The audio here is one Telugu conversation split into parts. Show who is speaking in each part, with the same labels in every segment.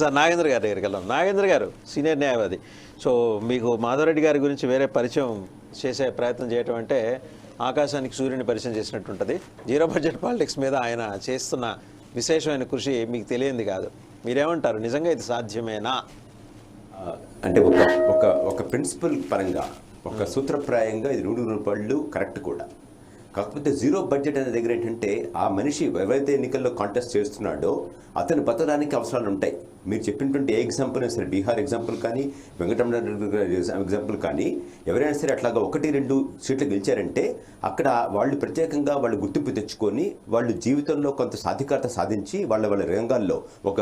Speaker 1: సార్ నాగేంద్ర గారి దగ్గరికి వెళ్దాం. నాగేంద్ర గారు సీనియర్ న్యాయవాది. సో మీకు మాధవరెడ్డి గారి గురించి వేరే పరిచయం చేసే ప్రయత్నం చేయటం అంటే ఆకాశానికి సూర్యుని పరిచయం చేసినట్టు ఉంటుంది జీరో బడ్జెట్ పాలిటిక్స్ మీద ఆయన చేస్తున్న విశేషమైన కృషి మీకు తెలియంది కాదు. మీరేమంటారు? నిజంగా ఇది సాధ్యమేనా?
Speaker 2: అంటే ఒక ఒక ఒక ప్రిన్సిపల్ పరంగా ఒక సూత్రప్రాయంగా ఇది నూరు రూపాయలు కరెక్ట్ కూడా. కాకపోతే జీరో బడ్జెట్ అనే దగ్గర ఏంటంటే ఆ మనిషి ఎవరైతే ఎన్నికల్లో కాంటెస్ట్ చేస్తున్నాడో అతను బతకడానికి అవసరాలు ఉంటాయి. మీరు చెప్పినటువంటి ఏ ఎగ్జాంపుల్ అయినా సరే బీహార్ ఎగ్జాంపుల్ కానీ వెంకటరమణ ఎగ్జాంపుల్ కానీ ఎవరైనా సరే అట్లాగా ఒకటి రెండు సీట్లు గెలిచారంటే అక్కడ వాళ్ళు ప్రత్యేకంగా వాళ్ళు గుర్తింపు తెచ్చుకొని వాళ్ళు జీవితంలో కొంత సాధికారత సాధించి వాళ్ళ వాళ్ళ రంగాల్లో ఒక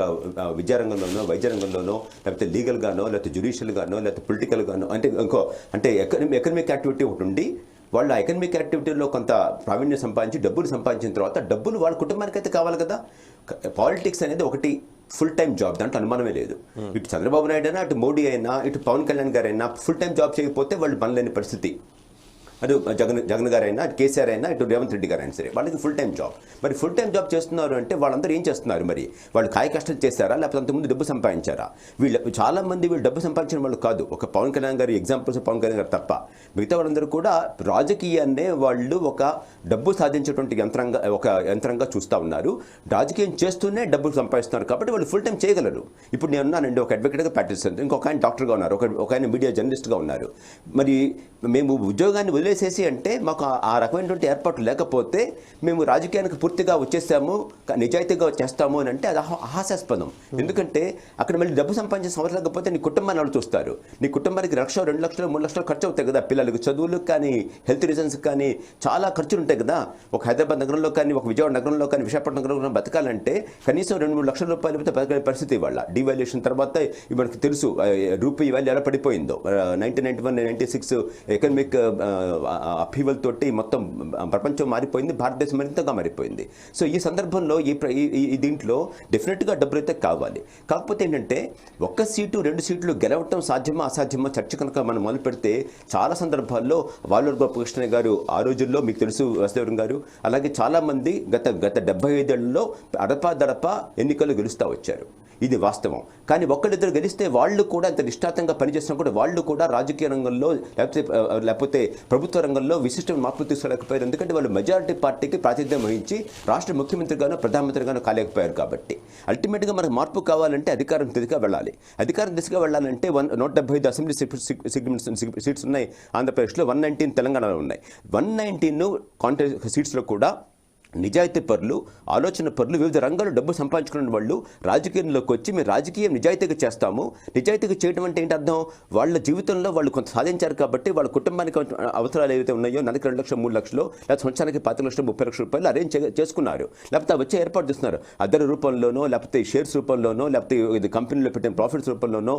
Speaker 2: విద్యారంగంలోనో వైద్య రంగంలోనో లేకపోతే లీగల్గానో లేకపోతే జ్యుడిషియల్గానో లేకపోతే పొలిటికల్గానో అంటే ఇంకో అంటే ఎకనమిక్ ఎకనమిక్ యాక్టివిటీ ఒకటి ఉండి వాళ్ళు ఎకనమిక్ యాక్టివిటీలో కొంత ప్రావీణ్యం సంపాదించి డబ్బులు సంపాదించిన తర్వాత డబ్బులు వాళ్ళ కుటుంబానికి అయితే కావాలి కదా? పాలిటిక్స్ అనేది ఒకటి ఫుల్ టైం జాబ్ దాంట్లో అనుమానమే లేదు. ఇటు చంద్రబాబు నాయుడు అయినా అటు మోడీ అయినా ఇటు పవన్ కళ్యాణ్ గారు అయినా ఫుల్ టైం జాబ్ చేయకపోతే వాళ్ళు పనిలేని పరిస్థితి. అది జగన్ జగన్ గారు అయినా కేసీఆర్ అయినా ఇటు రేవంత్ రెడ్డి గారు అయినా సరే వాళ్ళకి ఫుల్ టైం జాబ్ మరి ఫుల్ టైం జాబ్ చేస్తున్నారు అంటే వాళ్ళందరూ ఏం చేస్తున్నారు మరి? వాళ్ళు కాయ కష్టం చేశారా? లేకపోతే అంతకుముందు డబ్బు సంపాదించారా? వీళ్ళు చాలా మంది వీళ్ళు డబ్బు సంపాదించిన వాళ్ళు కాదు. ఒక పవన్ కళ్యాణ్ గారు ఎగ్జాంపుల్స్ పవన్ కళ్యాణ్ గారు తప్ప. మిగతా వాళ్ళందరూ కూడా రాజకీయాన్నే వాళ్ళు ఒక డబ్బు సాధించేటువంటి యంత్రంగా ఒక యంత్రంగా చూస్తూ ఉన్నారు. రాజకీయం చేస్తూనే డబ్బులు సంపాదిస్తున్నారు కాబట్టి వాళ్ళు ఫుల్ టైం చేయగలరు. ఇప్పుడు నేను ఉన్నానండి ఒక అడ్వకేట్గా ప్రాక్టీస్ చేస్తాను ఇంకొక ఆయన డాక్టర్గా ఉన్నారు ఒక ఒక ఆయన మీడియా జర్నలిస్ట్గా ఉన్నారు. మరి మేము ఉద్యోగాన్ని వదిలేసేసి అంటే మాకు ఆ- రకమైనటువంటి ఏర్పాట్లు లేకపోతే మేము రాజకీయానికి పూర్తిగా వచ్చేసాము క- నిజాయితీగా చేస్తాము అని అంటే అది హాస్యాస్పదం ఎందుకంటే అక్కడ మళ్ళీ డబ్బు సంపాదించే సమస్య లేకపోతే నీ కుటుంబాన్ని వాళ్ళు చూస్తారు. నీ కుటుంబానికి లక్ష రెండు లక్షలు మూడు లక్షలు ఖర్చు అవుతాయి కదా పిల్లలకు. చదువులకు కానీ హెల్త్ రీజన్స్ కానీ చాలా ఖర్చులు ఉంటాయి కదా. ఒక హైదరాబాద్ నగరంలో కానీ ఒక విజయవాడ నగరంలో కానీ విశాఖపట్నం నగరంలో బతకాలంటే కనీసం రెండు మూడు లక్షల రూపాయలు అయితే బతకలేని పరిస్థితి వాళ్ళ డివాల్యుయేషన్ తర్వాత మనకు తెలుసు రూపీ వాల్యూ ఎలా పడిపోయిందో. Nineteen ninety one ninety six economic upheaval తోటి మొత్తం ప్రపంచం మారిపోయింది భారతదేశం మరింతగా మారిపోయింది. సో ఈ సందర్భంలో ఈ ప్ర- ఈ- దీంట్లో డెఫినెట్గా డబ్బులు అయితే కావాలి. కాకపోతే ఏంటంటే ఒక్క సీటు రెండు సీట్లు గెలవటం సాధ్యమా అసాధ్యమా చర్చ కనుక మనం మొదలు పెడితే చాలా సందర్భాల్లో వాల్లూరు గోపకృష్ణ గారు ఆ రోజుల్లో మీకు తెలుసు వసుదేవరం గారు అలాగే చాలామంది గత గత డెబ్బై ఐదేళ్ళలో అడపా దడప ఎన్నికలు గెలుస్తూ వచ్చారు. ఇది వాస్తవం. కానీ ఒక్కళ్ళిద్దరు గెలిస్తే వాళ్ళు కూడా ఇంత నిష్ఠాతంగా పనిచేసినా కూడా వాళ్ళు కూడా రాజకీయ రంగంలో లేకపోతే లేకపోతే ప్రభుత్వ రంగంలో విశిష్టమైన మార్పులు తీసుకోలేకపోయారు. ఎందుకంటే వాళ్ళు మెజారిటీ పార్టీకి ప్రాతినిధ్యం వహించి రాష్ట్ర ముఖ్యమంత్రిగానో ప్రధానమంత్రిగానో కాలేకపోయారు కాబట్టి. అల్టిమేట్గా మనకు మార్పు కావాలంటే అధికారం దిశగా వెళ్ళాలి. అధికారం దిశగా వెళ్ళాలంటే వన్ నూట డెబ్బై ఐదు అసెంబ్లీ సెగ్మెంట్స్ సీట్స్ ఉన్నాయి ఆంధ్రప్రదేశ్లో. వన్ నైన్టీన్ తెలంగాణలో ఉన్నాయి. వన్ నైన్టీన్ కాంటెస్ట్ సీట్స్లో కూడా నిజాయితీ పరులు ఆలోచన పరులు వివిధ రంగాల్లో డబ్బు సంపాదించుకున్న వాళ్ళు రాజకీయంలోకి వచ్చి మేము రాజకీయం నిజాయితీగా చేస్తాము. నిజాయితీగా చేయడం అంటే ఏంటి అర్థం? వాళ్ళ జీవితంలో వాళ్ళు కొంత సాధించారు కాబట్టి వాళ్ళ కుటుంబానికి అవసరాలు ఏవైతే ఉన్నాయో నెలకి రెండు లక్షలు మూడు లక్షలు లేదా సంవత్సరానికి పాతి లక్షలు ముప్పై లక్షల రూపాయలు అరేంజ్ చేసుకున్నారు. లేకపోతే వచ్చే ఏర్పాటు చేస్తున్నారు. అద్దెల రూపంలోనో లేకపోతే షేర్స్ రూపంలోనో లేకపోతే ఇది కంపెనీలో పెట్టిన ప్రాఫిట్స్ రూపంలోనో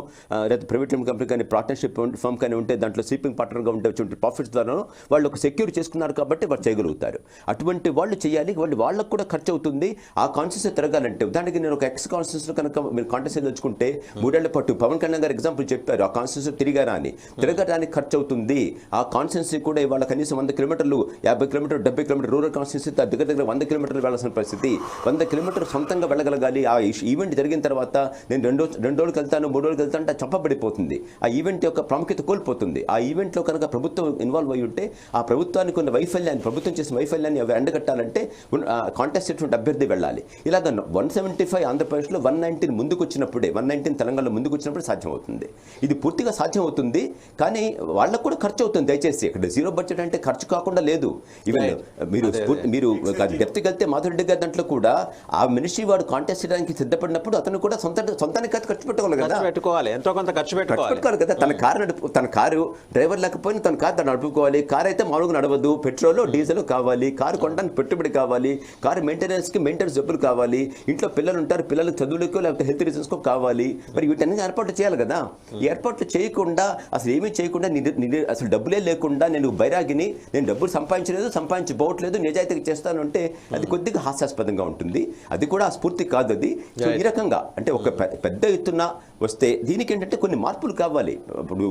Speaker 2: లేకపోతే ప్రైవేట్ లిమిటెడ్ కంపెనీ కానీ పార్ట్నర్షిప్ ఫామ్ కానీ ఉంటే దాంట్లో స్లీపింగ్ పార్ట్నర్గా ఉండే ప్రాఫిట్స్ ద్వారా వాళ్ళు ఒక సెక్యూర్ చేసుకున్నారు కాబట్టి వాళ్ళు చేయగలుగుతారు. అటువంటి వాళ్ళు చేయాలి వాళ్ళు వాళ్ళకు కూడా ఖర్చు అవుతుంది. ఆ కాన్షియస్ తిరగాలంటే దానికి నేను ఒక ఎక్స్ కాన్స్టిట్యూన్సీ కనుక మీరు కాంటెస్ట్ తెచ్చుకుంటే మూడేళ్ళ పాటు పవన్ కళ్యాణ్ గారు ఎగ్జాంపుల్ చెప్పారు ఆ కాన్షియస్ తిరిగారా అని తిరగడానికి ఖర్చు అవుతుంది. ఆ కాన్స్టిట్యూన్సీ కూడా ఇవాళ కనీసం వంద కిలోమీటర్లు యాభై కిలోమీటర్లు డెబ్బై కిలోమీటర్ రూరల్ కాన్స్టిట్యూన్సీ దగ్గర దగ్గర వంద కిలోమీటర్లు వెళ్ళాల్సిన పరిస్థితి. వంద కిలోమీటర్లు సొంతంగా వెళ్ళగలగాలి. ఆ ఈవెంట్ జరిగిన తర్వాత నేను రెండు రెండు రోజులకు వెళ్తాను మూడు రోజులకు వెళ్తాను అంటే చంపబడిపోతుంది. ఆ ఈవెంట్ యొక్క ప్రాముఖ్యత కోల్పోతుంది. ఆ ఈవెంట్లో కనుక ప్రభుత్వం ఇన్వాల్వ్ అయి ఉంటే ఆ ప్రభుత్వానికి ఉన్న వైఫల్యాన్ని ప్రభుత్వం చేసిన వైఫల్యాన్ని అవి ఎండగట్టాలంటే కాంటెస్ట్ చేసినటువంటి అభ్యర్థి వెళ్ళాలి. ఇలాగ వన్ సెవెంటీ ఫైవ్ ఆంధ్రప్రదేశ్లో వన్ నైన్టీన్ ముందుకు వచ్చినప్పుడే వన్ నైన్టీన్ తెలంగాణలో ముందుకు వచ్చినప్పుడు సాధ్యం అవుతుంది ఇది పూర్తిగా సాధ్యం అవుతుంది కానీ వాళ్ళకు కూడా ఖర్చు అవుతుంది దయచేసి ఇక్కడ జీరో బడ్జెట్ అంటే ఖర్చు కాకుండా లేదు. ఈవెన్ మీరు మీరు డెప్త్కి వెళ్తే మాధురెడ్డి గారి దాంట్లో కూడా ఆ మనిషి వాడు కాంటెస్ట్ చేయడానికి సిద్ధపడినప్పుడు అతను కూడా సొంత సొంతానికి ఖర్చు ఖర్చు పెట్టుకోవాలి కదా.
Speaker 1: పెట్టుకోవాలి. ఎంతో కొంత ఖర్చు పెట్టుకోవాలి.
Speaker 2: కదా. తన కారు నడుపు తన కారు డ్రైవర్ లేకపోయినా తన కారు తను నడుపుకోవాలి. కారు అయితే మామూలుగా నడవదు. పెట్రోల్ డీజిల్ కావాలి. కారు కొనడానికి పెట్టుబడి కావాలి. కారు మెయింటెనెన్స్కి మెయింటెనెన్స్ డబ్బులు కావాలి ఇంట్లో పిల్లలు ఉంటారు పిల్లల చదువులకో లేకపోతే హెల్త్ రీజన్స్కో కావాలి. మరి వీటన్ని ఏర్పాట్లు చేయాలి కదా. ఏర్పాట్లు చేయకుండా అసలు ఏమీ చేయకుండా అసలు డబ్బులే లేకుండా నేను బైరాగిని నేను డబ్బులు సంపాదించలేదు సంపాదించబోవట్లేదు నిజాయితీగా చేస్తాను అంటే అది కొద్దిగా హాస్యాస్పదంగా ఉంటుంది. అది కూడా ఆ స్ఫూర్తి కాదు అది. సో ఈ రకంగా అంటే ఒక పెద్ద ఎత్తున వస్తే దీనికి ఏంటంటే కొన్ని మార్పులు కావాలి. ఇప్పుడు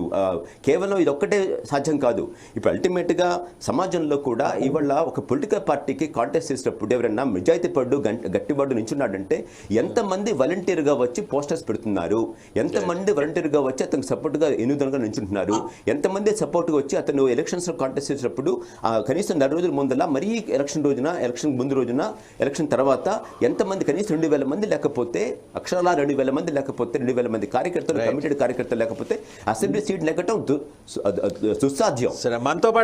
Speaker 2: కేవలం ఇది ఒక్కటే సాధ్యం కాదు. ఇప్పుడు అల్టిమేట్గా సమాజంలో కూడా ఇవాళ ఒక పొలిటికల్ పార్టీకి కాంటెస్ట్ కాంటెస్ట్ చేసినప్పుడు ఎవరైనా నిజాయితీ పడ్డు గంట గట్టిపడ్డు నించున్నాడంటే ఎంతమంది వాలంటీర్గా వచ్చి పోస్టర్స్ పెడుతున్నారు? ఎంతమంది వాలంటీర్గా వచ్చి అతనికి సపోర్ట్గా ఎన్నిదనగా నించుంటున్నారు? ఎంతమంది సపోర్ట్గా వచ్చి అతను ఎలక్షన్స్ కాంటెస్ట్ చేసినప్పుడు ఆ, కనీసం నెల రోజుల ముందల మరీ ఎలక్షన్ రోజున ఎలక్షన్ ముందు రోజున ఎలక్షన్ తర్వాత ఎంతమంది కనీసం రెండు వేల మంది లేకపోతే అక్షరాల రెండు వేల మంది లేకపోతే రెండు వేల మంది కార్యకర్తలు కమిటెడ్ కార్యకర్తలు లేకపోతే అసెంబ్లీ సీట్ నెగ్గటం దుస్సాధ్యం.